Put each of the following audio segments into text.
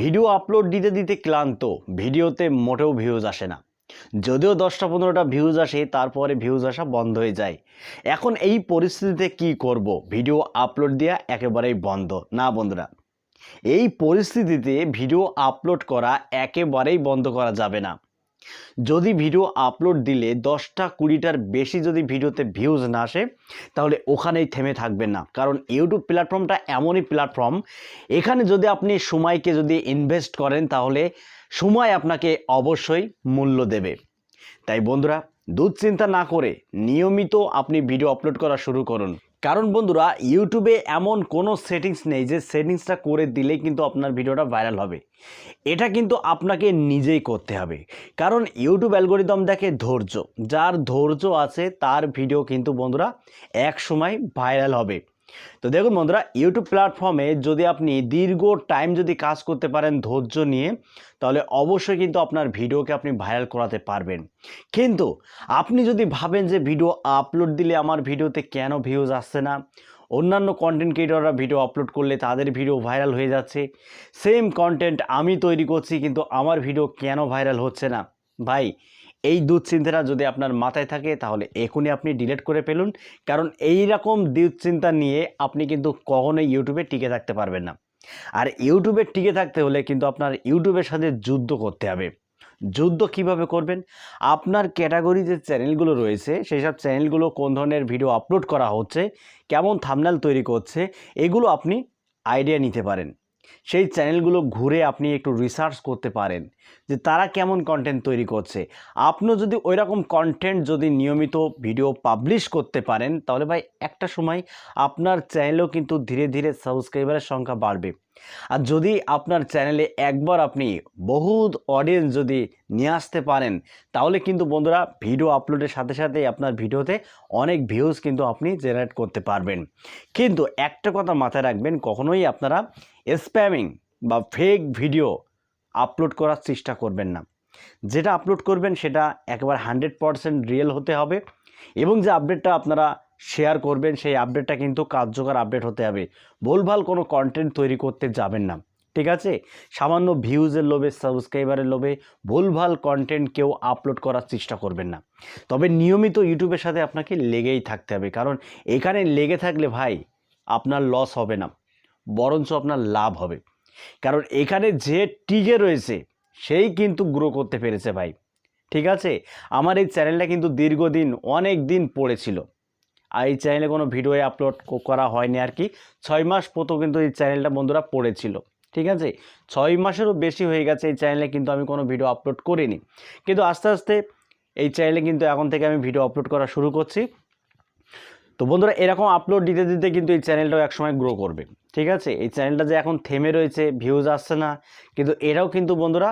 Video upload দিতে দিতে ক্লান্ত, ভিডিওতে মোটেও ভিউজ আসে না। যদিও দশটা পনেরোটা ভিউজ আসে, তারপরে ভিউজ আসা বন্ধ হয়ে যায়। এখন এই পরিস্থিতিতে কি করব? ভিডিও আপলোড দেওয়া একেবারেই বন্ধ। না, বন্ধুরা, এই পরিস্থিতিতে ভিডিও আপলোড করা একেবারেই বন্ধ করা যাবে না। যদি ভিডিও আপলোড দিলে দশটা কুড়িটার বেশি যদি ভিডিওতে ভিউজ না আসে, তাহলে ওখানেই থেমে থাকবেন না। কারণ ইউটিউব প্ল্যাটফর্মটা এমনই প্ল্যাটফর্ম এখানে যদি আপনি সময়কে যদি ইনভেস্ট করেন, তাহলে সময় আপনাকে অবশ্যই মূল্য দেবে। তাই বন্ধুরা, দুশ্চিন্তা না করে নিয়মিত আপনি ভিডিও আপলোড করা শুরু করুন। কারণ বন্ধুরা ইউটিউবে এমন কোনো সেটিংস নেই যে সেটিংসটা করে দিলেই কিন্তু আপনার ভিডিওটা ভাইরাল হবে। এটা কিন্তু আপনাকে নিজেই করতে হবে। কারণ ইউটিউব অ্যালগোরিদম দেখে ধৈর্য, যার ধৈর্য আছে তার ভিডিও কিন্তু বন্ধুরা এক সময় ভাইরাল হবে। তো দেখুন বন্ধুরা ইউটিউব প্ল্যাটফর্মে যদি আপনি দীর্ঘ টাইম যদি কাজ করতে পারেন ধৈর্য নিয়ে, তাহলে অবশ্যই কিন্তু আপনার ভিডিওকে আপনি ভাইরাল করাতে পারবেন। কিন্তু আপনি যদি ভাবেন যে ভিডিও আপলোড দিলে আমার ভিডিওতে কেন ভিউজ আসছে না, অন্যান্য কন্টেন্ট ক্রিয়েটররা ভিডিও আপলোড করলে তাদের ভিডিও ভাইরাল হয়ে যাচ্ছে সেম কন্টেন্ট আমি তৈরি করছি কিন্তু আমার ভিডিও কেন ভাইরাল হচ্ছে না? ভাই এই দুশ্চিন্তাটা যদি আপনার মাথায় থাকে, তাহলে এখনই আপনি ডিলিট করে ফেলুন। কারণ এই রকম দুশ্চিন্তা নিয়ে আপনি কিন্তু কখনোই ইউটিউবে টিকে থাকতে পারবেন না। আর ইউটিউবে টিকে থাকতে হলে কিন্তু আপনার ইউটিউবের সাথে যুদ্ধ করতে হবে। যুদ্ধ কীভাবে করবেন? আপনার ক্যাটাগরি যে চ্যানেলগুলো রয়েছে সেই সব চ্যানেলগুলো কোন ধরনের ভিডিও আপলোড করা হচ্ছে, কেমন থামনাল তৈরি করছে, এগুলো আপনি আইডিয়া নিতে পারেন। সেই চ্যানেলগুলো ঘুরে আপনি একটু রিসার্চ করতে পারেন যে তারা কেমন কন্টেন্ট তৈরি করছে। আপনিও যদি ওই রকম কন্টেন্ট যদি নিয়মিত ভিডিও পাবলিশ করতে পারেন, তাহলে ভাই একটা সময় আপনার চ্যানেলও কিন্তু ধীরে ধীরে সাবস্ক্রাইবারের সংখ্যা বাড়বে। আর যদি আপনার চ্যানেলে একবার আপনি বহুত অডিয়েন্স যদি নিয়ে আসতে পারেন, তাহলে কিন্তু বন্ধুরা ভিডিও আপলোডের সাথে সাথে আপনার ভিডিওতে অনেক ভিউজ কিন্তু আপনি জেনারেট করতে পারবেন। কিন্তু একটা কথা মাথায় রাখবেন, কখনোই আপনারা স্প্যামিং বা ফেক ভিডিও আপলোড করার চেষ্টা করবেন না। যেটা আপলোড করবেন সেটা একেবারে হান্ড্রেড পারসেন্ট রিয়েল হতে হবে এবং যে আপডেটটা আপনারা শেয়ার করবেন, সেই আপডেটটা কিন্তু কার্যকর আপডেট হতে হবে। ভুলভাল কোনো কন্টেন্ট তৈরি করতে যাবেন না, ঠিক আছে? সামান্য ভিউজের লোভে সাবস্ক্রাইবারের লোভে ভুলভাল কন্টেন্ট কেউ আপলোড করার চেষ্টা করবেন না। তবে নিয়মিত ইউটিউবের সাথে আপনাকে লেগেই থাকতে হবে, কারণ এখানে লেগে থাকলে ভাই আপনার লস হবে না, বরঞ্চ আপনার লাভ হবে। কারণ এখানে যে টিকে রয়েছে, সেই কিন্তু গ্রো করতে পেরেছে ভাই, ঠিক আছে? আমার এই চ্যানেলটা কিন্তু দীর্ঘদিন, অনেক দিন পড়েছিল। আর এই চ্যানেলে কোনো ভিডিও আপলোড করা হয়নি আর কি। ছয় মাস পতো কিন্তু এই চ্যানেলটা বন্ধুরা পড়েছিল, ঠিক আছে? ছয় মাসেরও বেশি হয়ে গেছে এই চ্যানেলে কিন্তু আমি কোনো ভিডিও আপলোড করিনি। কিন্তু আস্তে আস্তে এই চ্যানেলে কিন্তু এখন থেকে আমি ভিডিও আপলোড করা শুরু করছি। তো বন্ধুরা, এরকম আপলোড দিতে দিতে কিন্তু এই চ্যানেলটাও একসময় গ্রো করবে, ঠিক আছে? এই চ্যানেলটা যে এখন থেমে রয়েছে ভিউজ আসছে না, কিন্তু এরাও কিন্তু বন্ধুরা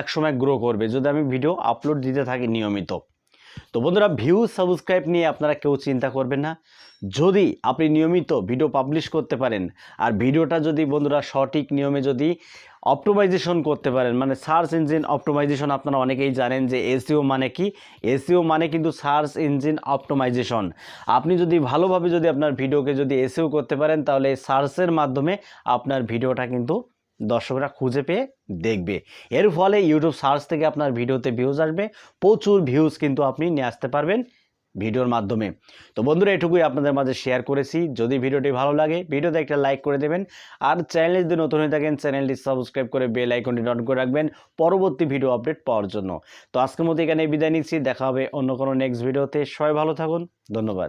একসময় গ্রো করবে। যদি আমি ভিডিও আপলোড দিতে থাকি নিয়মিত। তো বন্ধুরা ভিউ সাবস্ক্রাইব নিয়ে আপনারা কেউ চিন্তা করবেন না। যদি আপনি নিয়মিত ভিডিও পাবলিশ করতে পারেন, আর ভিডিওটা যদি বন্ধুরা সঠিক নিয়মে যদি অপটোমাইজেশন করতে পারেন মানে সার্চ ইঞ্জিন অপটোমাইজেশন আপনারা অনেকেই জানেন যে এসিও মানে কি? এসিও মানে কিন্তু সার্চ ইঞ্জিন অপটোমাইজেশন আপনি যদি ভালোভাবে যদি আপনার ভিডিওকে যদি এসিও করতে পারেন, তাহলে সার্চের মাধ্যমে আপনার ভিডিওটা কিন্তু দর্শকরা খুঁজে পেয়ে দেখবে। এর ফলে ইউটিউব সার্চ থেকে আপনার ভিডিওতে ভিউজ আসবে। প্রচুর ভিউজ কিন্তু আপনি নিয়ে আসতে পারবেন ভিডিওর মাধ্যমে। তো বন্ধুরা, এটুকুই আপনাদের মাঝে শেয়ার করেছি। যদি ভিডিওটি ভালো লাগে, ভিডিওতে একটা লাইক করে দেবেন। আর চ্যানেলে যদি নতুন হয়ে থাকেন চ্যানেলটি সাবস্ক্রাইব করে বেল আইকনটি অন করে রাখবেন পরবর্তী ভিডিও আপডেট পাওয়ার জন্য। তো আজকের মতো এখানে বিদায় নিচ্ছি। দেখা হবে অন্য কোনো নেক্সট ভিডিওতে সবাই ভালো থাকুন। ধন্যবাদ।